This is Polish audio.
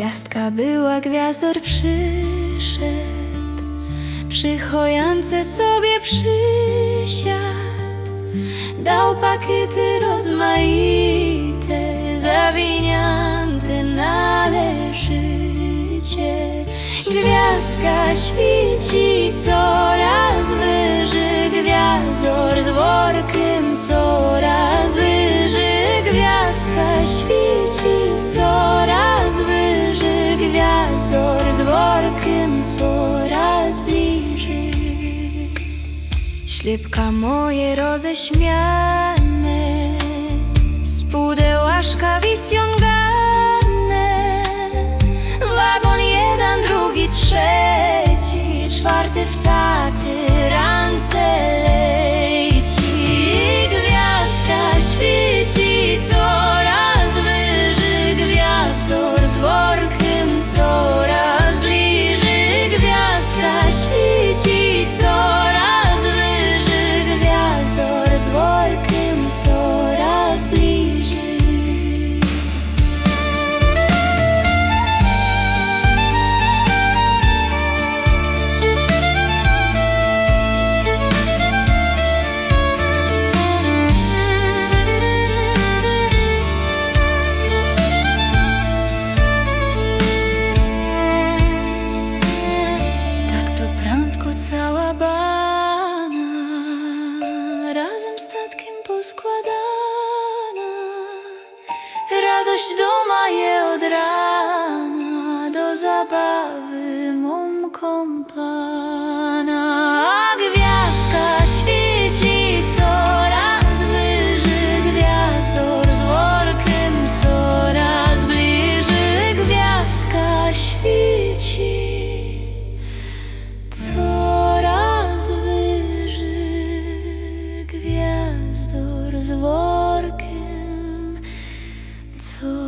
Gwiazdka była, gwiazdor przyszedł. Przy chojance sobie przysiadł. Dał pakiety rozmaite Zawinięte należycie. Gwiazdka świeci coraz wyżej Gwiazdor z workiem coraz wyżej. Gwiazdka świeci Ślipka moje roześmiane Z pudełaszka Wagon jeden, drugi, trzeci Czwarty w taty rance leci. Gwiazdka świeci coraz wyżej Gwiazdor z workiem coraz Razem statkiem poskładana. Radość doma je od rana Do zabawy mą kompana wyżej